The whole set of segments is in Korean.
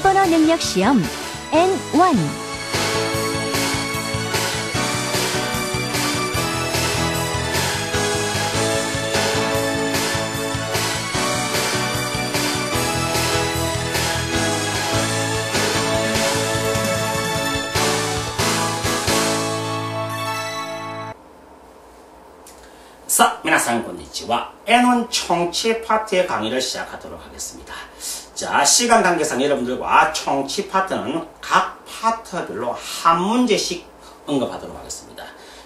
일본어 능력 시험 N1 사, 미나상 건니치와 N원 청취 파트의 강의를 시작하도록 하겠습니다. 자, 시간 관계상 여러분들과 청취 파트는 각 파트별로 한 문제씩 언급하도록 하겠습니다.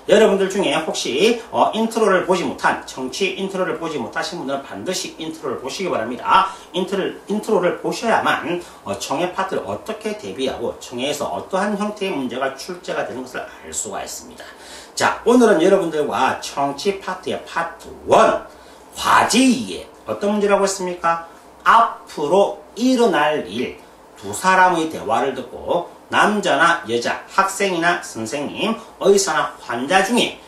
여러분들 중에 혹시 어, 인트로를 보지 못한 청취 인트로를 보지 못하신 분들은 반드시 인트로를 보시기 바랍니다. 인트로를, 인트로를 보셔야만 어, 청해 파트를 어떻게 대비하고 청해에서 어떠한 형태의 문제가 출제가 되는 것을 알 수가 있습니다. 자, 오늘은 여러분들과 청취 파트의 파트 1 과제 2에 어떤 문제라고 했습니까? 앞으로 일어날 일 두 사람의 대화를 듣고 남자나 여자, 학생이나 선생님, 의사나 환자 중에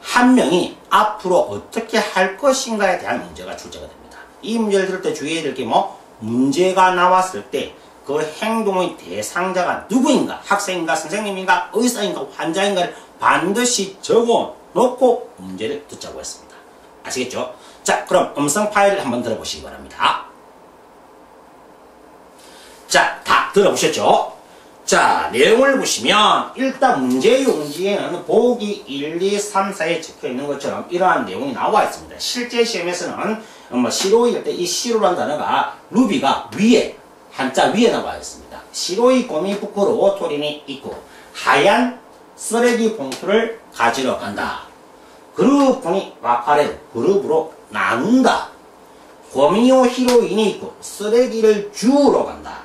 한 명이 앞으로 어떻게 할 것인가에 대한 문제가 출제가 됩니다. 이 문제를 들을 때 주의해야 될 게 뭐 문제가 나왔을 때 그 행동의 대상자가 누구인가, 학생인가, 선생님인가, 의사인가, 환자인가를 반드시 적어 놓고 문제를 듣자고 했습니다. 아시겠죠? 자, 그럼 음성 파일을 한번 들어보시기 바랍니다. 자, 다 들어보셨죠? 자, 내용을 보시면 일단 문제 용지에는 보기 1, 2, 3, 4에 적혀 있는 것처럼 이러한 내용이 나와 있습니다. 실제 시험에서는 뭐 시로일 때 이 시로란 단어가 루비가 위에 한자 위에 나와 있습니다. 시로이 고미 부끄로 토린이 있고 하얀 쓰레기 봉투를 가지러 간다. 그룹분이 와카레 그룹으로 나눈다. 고미오 히로인이 있고 쓰레기를 주우러 간다.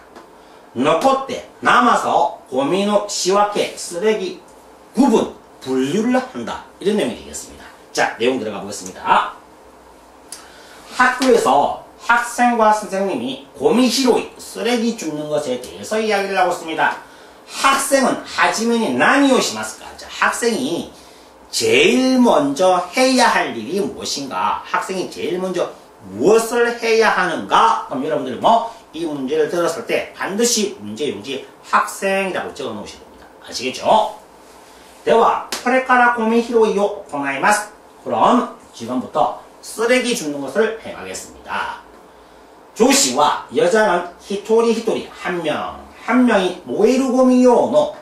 残って 남아서 고민의 시와케 쓰레기 구분 분류를 한다 이런 내용이 되겠습니다. 자 내용 들어가 보겠습니다. 학교에서 학생과 선생님이 고미히로이 쓰레기 줍는 것에 대해서 이야기를 하고 있습니다. 학생은 하지면이 나니오시마스까? 학생이 제일 먼저 해야 할 일이 무엇인가? 학생이 제일 먼저 무엇을 해야 하는가? 그럼 여러분들 뭐 이 문제를 들었을 때 반드시 문제 용지 학생이라고 적어 놓으셔야 됩니다. 아시겠죠? 대화, 프레카라 고미 히로이요 고나이마스. 그럼 지금부터 쓰레기 줍는 것을 해가겠습니다. 조씨와 여자는 히토리 히토리 한 명, 한 명이 모에루 고미요노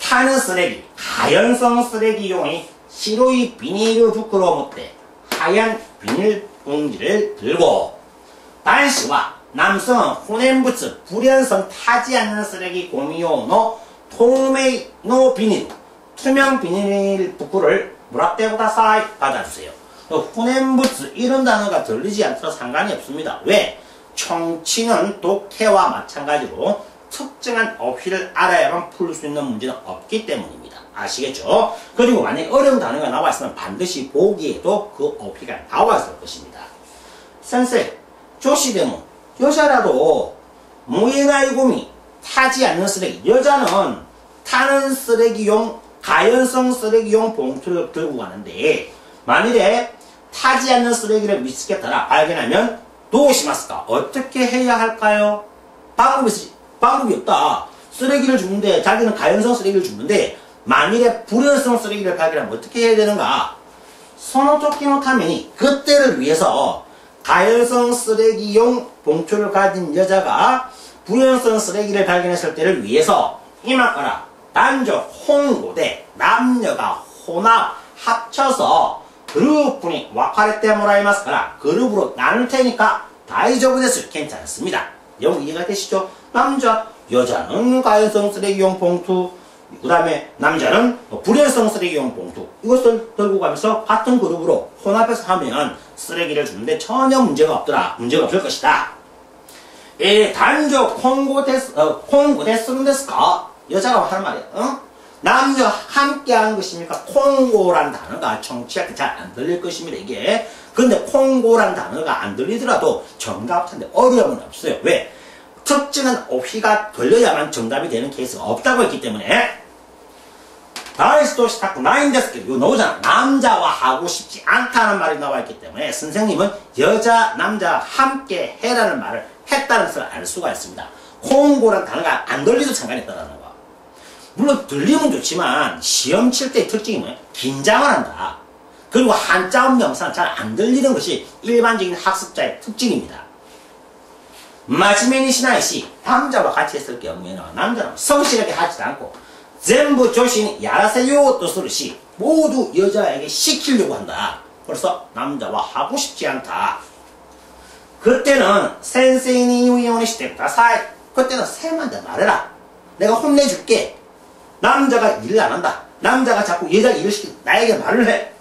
타는 쓰레기, 가연성 쓰레기용이 시로이 비닐을 부끄러워 못해 하얀 비닐 봉지를 들고男子와 남성은 호넨부츠 불연성 타지 않는 쓰레기 고미요노透明노 비닐 투명 비닐 부끄를 무락대고다사이 받아주세요. 호넨부츠 이런 단어가 들리지 않더라도 상관이 없습니다. 왜? 청취는 독해와 마찬가지로 특정한 어휘를 알아야만 풀 수 있는 문제는 없기 때문입니다. 아시겠죠? 그리고 만약에 어려운 단어가 나와 있으면 반드시 보기에도 그 어휘가 나와 있을 것입니다. 선생, 조시대문 여자라도 무예나이 고미 타지 않는 쓰레기 여자는 타는 쓰레기용 가연성 쓰레기용 봉투를 들고 가는데 만일에 타지 않는 쓰레기를 미스겠다라 발견하면 도시마스까 어떻게 해야 할까요? 방법이 방법이 없다. 쓰레기를 줍는데 자기는 가연성 쓰레기를 줍는데 만일에 불연성 쓰레기를 발견하면 어떻게 해야 되는가? 소노토키노 타면이 그때를 위해서 가연성 쓰레기용 봉투를 가진 여자가 불연성 쓰레기를 발견했을 때를 위해서 이마가라 남녀 홍고대 남녀가 혼합 합쳐서 그룹분이 와카레테 모라이마스카라 그룹으로 나눌 테니까 다이저브 데스 괜찮습니다. 영어 이해가 되시죠? 남자 여자는 가연성 쓰레기용 봉투 그 다음에 남자는 불연성 쓰레기용 봉투. 이것을 들고 가면서 같은 그룹으로 혼합해서 하면 쓰레기를 주는데 전혀 문제가 없더라. 문제가 없을 것이다. 에 단조 콩고데스 어, 콩고데스는데스까 여자가 하는 말이야. 어? 남녀 함께 하는 것입니까? 콩고란 단어가 정치할 때 잘 안 들릴 것입니다 이게. 근데 콩고란 단어가 안 들리더라도 정답한데 어려움은 없어요. 왜? 특정한 어휘가 걸려야만 정답이 되는 케이스가 없다고 했기 때문에 다이스도 시타크 나인데스케 이거 나오잖아 남자와 하고 싶지 않다는 말이 나와 있기 때문에 선생님은 여자 남자 함께 해라는 말을 했다는 것을 알 수가 있습니다 홍고란 단어가 안 들리도 상관이 없다는 거. 물론 들리면 좋지만 시험 칠 때의 특징이 뭐예요? 긴장을 한다. 그리고 한자음 명사는 잘 안 들리는 것이 일반적인 학습자의 특징입니다. 마지메니 시나이시 남자와 같이 했을 경우에는 남자는 성실하게 하지도 않고 전부 조신 야라세요 뜻으로 시 모두 여자에게 시키려고 한다. 그래서 남자와 하고 싶지 않다. 그때는 센세이니 유이오니 시대부터 사이 그때는 쌤한테 말해라. 내가 혼내줄게. 남자가 일을 안 한다. 남자가 자꾸 여자 일을 시키 나에게 말을 해.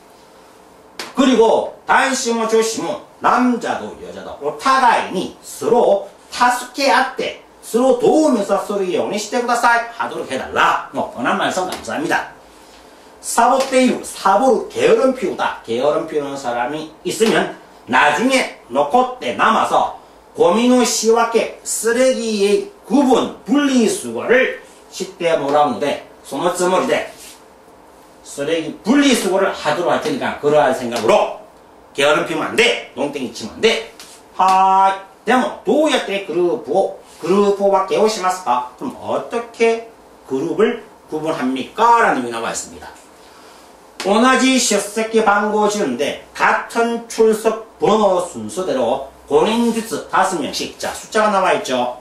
그리고 다이시모 조시모 남자도 여자도 오타가이니 서로 타스케 아때 서로 도우면서 서로 쌓이 하도록 해달라. 뭐 뻔한 말씀 감사합니다. 사보 때유 사보로 게으름 피우다 게으름 피우는 사람이 있으면 나중에 놓고 때 남아서 고민의 시와께 쓰레기의 구분 분리수거를 시대 소노 쯔머리대 쓰레기 분리수거를 하도록 할 테니까 그러한 생각으로 게으름 피우면 안 돼. 농땡이 치면 안 돼. 하, でもどうやってグループをグループ分けをしますか 그럼 어떻게 그룹을 구분합니까? 라는 의미 나와 있습니다. 同じ出席番号주는데 같은 출석 번호 순서대로 본인 주 다섯 명씩 자 숫자가 나와 있죠.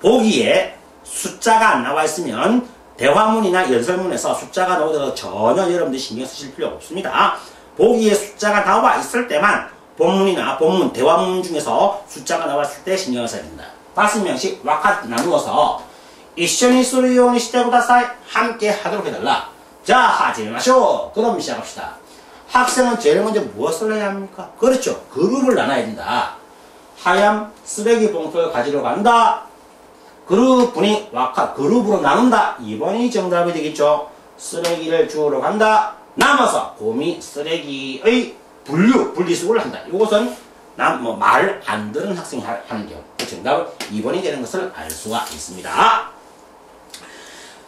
보기에 숫자가 안 나와 있으면 대화문이나 연설문에서 숫자가 나오더라도 전혀 여러분들 신경 쓰실 필요 없습니다. 보기에 숫자가 나와 있을 때만 본문이나 본문, 대화문 중에서 숫자가 나왔을 때 신경을 써야 된다. 다섯 명씩 와카 나누어서 이션이 소리용이 시대보다 함께 하도록 해달라. 자, 하지 마쇼. 그럼 시작합시다. 학생은 제일 먼저 무엇을 해야 합니까? 그렇죠. 그룹을 나눠야 된다. 하얀 쓰레기 봉투를 가지러 간다. 그룹분이 와카 그룹으로 나눈다. 2번이 정답이 되겠죠. 쓰레기를 주우러 간다. 남아서 곰이 쓰레기의 분류, 분리수거를 한다. 이것은 난뭐말안 듣는 학생이 하는 경우. 그 정답은 2번이 되는 것을 알 수가 있습니다.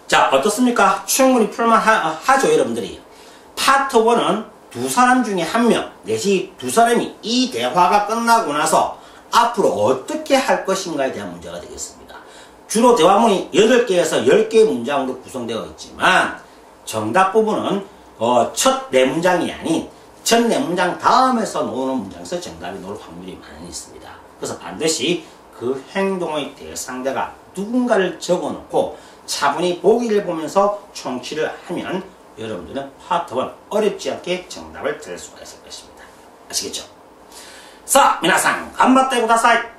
자, 어떻습니까? 충분히 풀만 하, 죠 여러분들이. 파트 1은 두 사람 중에 한 명, 내지 두 사람이 이 대화가 끝나고 나서 앞으로 어떻게 할 것인가에 대한 문제가 되겠습니다. 주로 대화문이 8개에서 10개의 문장으로 구성되어 있지만 정답 부분은 어, 첫네 문장이 아닌 전내 문장 다음에 써놓는 문장에서 정답이 놓을 확률이 많이 있습니다. 그래서 반드시 그 행동의 대상자가 누군가를 적어놓고 차분히 보기를 보면서 청취를 하면 여러분들은 파트 1 어렵지 않게 정답을 들을 수가 있을 것입니다. 아시겠죠? 자, 미나상, 간바떼 구다사이!